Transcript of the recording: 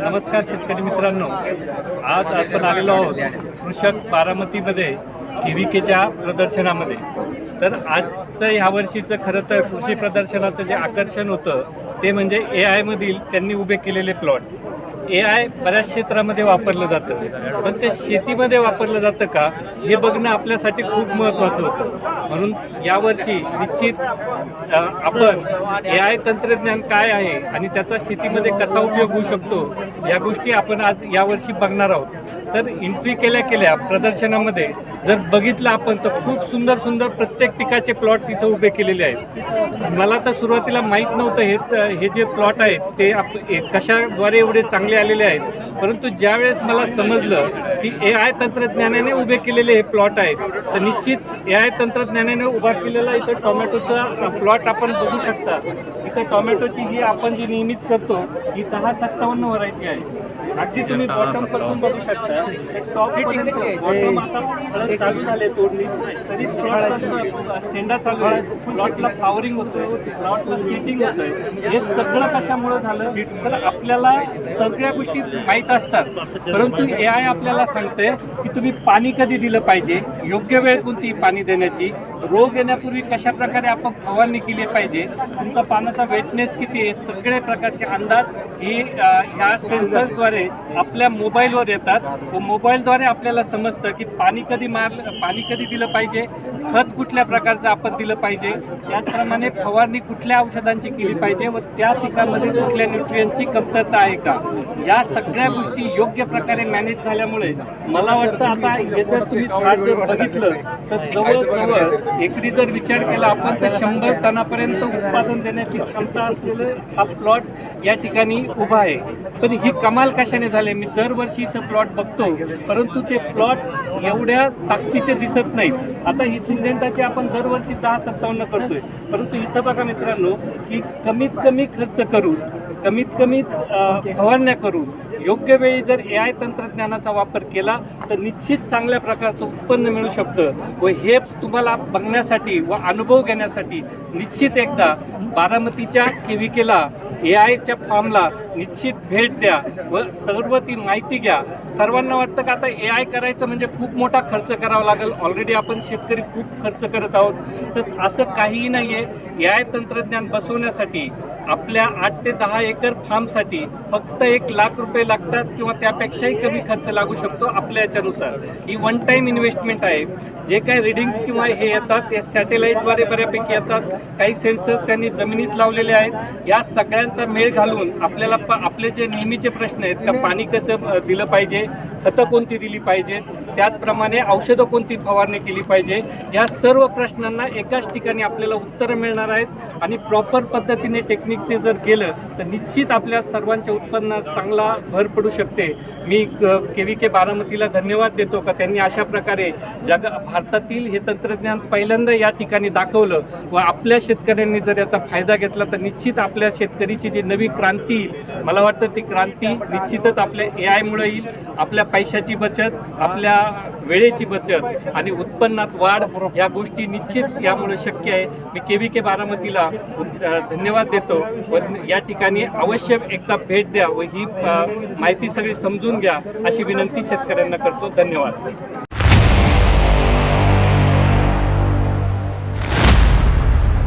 नमस्कार शेतकरी मित्रांनो. आज आपण आलेलो आहोत कृषक बारामतीमध्ये केविकेच्या प्रदर्शनामध्ये. तर आजचं ह्यावर्षीचं खरं तर कृषी प्रदर्शनाचं जे आकर्षण होतं ते म्हणजे ए आयमधील त्यांनी उभे केलेले प्लॉट ए आय बऱ्याच क्षेत्रामध्ये वापरलं जातं. पण ते शेतीमध्ये वापरलं जातं का हे बघणं आपल्यासाठी खूप महत्त्वाचं होतं. म्हणून यावर्षी निश्चित आपण ए आय तंत्रज्ञान काय आहे आणि त्याचा शेतीमध्ये कसा उपयोग होऊ शकतो या गोष्टी आपण आज यावर्षी बघणार आहोत. तर एंट्री केल्या केल्या प्रदर्शनामध्ये जर बघितलं आपण तर खूप सुंदर सुंदर प्रत्येक पिकाचे प्लॉट तिथं उभे केलेले आहेत. मला तर सुरुवातीला माहीत नव्हतं हे हे जे प्लॉट आहेत ते आप ए- कशाद्वारे एवढे चांगले आलेले आहेत. परंतु ज्यावेळेस मला समजलं की ए आय तंत्रज्ञानाने उभे केलेले हे प्लॉट आहेत तर निश्चित ए आय तंत्रज्ञानाने उभा केलेला इथं टोमॅटोचा प्लॉट आपण बघू शकता. इथं टोमॅटोची ही आपण जी नेहमीच करतो ही दहा सत्तावन्न व्हरायटी आहे. अगदी तुम्ही बघू शकता. टॉप चालू झाले तोडणी. तरी सेंडा चालू आहे. प्लॉटला फ्लावरिंग होतोय प्लॉटला सेटिंग होतंय. हे सगळं कशामुळे झालं? तर आपल्याला सगळ्या गोष्टी माहीत असतात. परंतु ए आय आपल्याला सांगते की तुम्ही पाणी कधी दिलं पाहिजे? योग्य वेळ कोणती पाणी देण्याची? रोग येण्यापूर्वी कशा प्रकारे आपण फवारणी केली पाहिजे? तुमचा पाण्याचा वेटनेस किती आहे? सगळे प्रकारचे अंदाज ही ह्या सेन्सर्सद्वारे आपल्या मोबाईलवर येतात. व मोबाईलद्वारे आपल्याला समजतं की पाणी कधी मार पाणी कधी दिलं पाहिजे? खत कुठल्या प्रकारचं आपण दिलं पाहिजे? त्याचप्रमाणे फवारणी कुठल्या औषधांची केली पाहिजे? व त्या पिकामध्ये कुठल्या न्यूट्रियनची कमतरता आहे का? या सगळ्या गोष्टी योग्य प्रकारे मॅनेज झाल्यामुळे मला वाटतं आता हे जर तुम्ही बघितलं तर जवळजवळ एकरी जर विचार केला आपण तर शंभर टनापर्यंत उत्पादन देण्याची क्षमता असलेलं हा प्लॉट या ठिकाणी उभा आहे. पण ही कमाल कशाने झाले? मी दरवर्षी इथं प्लॉट बघतो परंतु ते प्लॉट एवढ्या ताकदीचे दिसत नाहीत. आता ही सिंजेंटाची आपण दरवर्षी दहा सत्तावन्न करतोय. परंतु इथं बघा मित्रांनो की कमीत कमी खर्च करून कमीत कमी फवारण्या करून योग्य वेळी जर ए आय तंत्रज्ञानाचा वापर केला तर निश्चित चांगल्या प्रकारचं उत्पन्न मिळू शकतं. व हे तुम्हाला बघण्यासाठी व अनुभव घेण्यासाठी निश्चित एकदा बारामतीच्या केविकेला ए आयच्या फॉर्मला निश्चित भेट द्या व सर्व ती माहिती घ्या. सर्वांना वाटतं का आता ए आय करायचं म्हणजे खूप मोठा खर्च करावा लागेल? ऑलरेडी आपण शेतकरी खूप खर्च करत आहोत. तर असं काहीही नाही आहे ए आय तंत्रज्ञान बसवण्यासाठी आपल्या आठ ते दहा एकर फार्मसाठी फक्त एक लाख रुपये लागतात किंवा त्यापेक्षाही कमी खर्च लागू शकतो आपल्या याच्यानुसार. ही वन टाईम इन्व्हेस्टमेंट आहे. जे काही रिडिंग्स किंवा हे येतात या सॅटेलाईटद्वारे बऱ्यापैकी येतात. काही सेन्सर्स त्यांनी जमिनीत लावलेले आहेत. या सगळ्यांचा मेळ घालून आपल्याला प आपले जे नेहमीचे प्रश्न आहेत का पाणी कसं दिलं पाहिजे खतं कोणती दिली पाहिजेत त्याचप्रमाणे औषधं कोणती फवारणी केली पाहिजे या सर्व प्रश्नांना एकाच ठिकाणी आपल्याला उत्तरं मिळणार आहेत आणि प्रॉपर पद्धतीने टेक्निकने जर केलं तर निश्चित आपल्या सर्वांच्या उत्पन्नात चांगला भर पडू शकते. मी के व्ही के बारामतीला धन्यवाद देतो का? त्यांनी अशा प्रकारे जग भारतातील हे तंत्रज्ञान पहिल्यांदा या ठिकाणी दाखवलं व आपल्या शेतकऱ्यांनी जर याचा फायदा घेतला तर निश्चित आपल्या शेतकरीची जी नवी क्रांती येईल मला वाटतं ती क्रांती निश्चितच आपल्या ए आयमुळे येईल. आपल्या पैशाची बचत आपल्या वेळेची बचत आणि उत्पन्नात वाढ या गोष्टी निश्चित यामुळे शक्य आहे. मी के व्ही के बारामतीला धन्यवाद देतो व या ठिकाणी अवश्य एकदा भेट द्या व ही माहिती सगळी समजून घ्या अशी विनंती शेतकऱ्यांना करतो. धन्यवाद.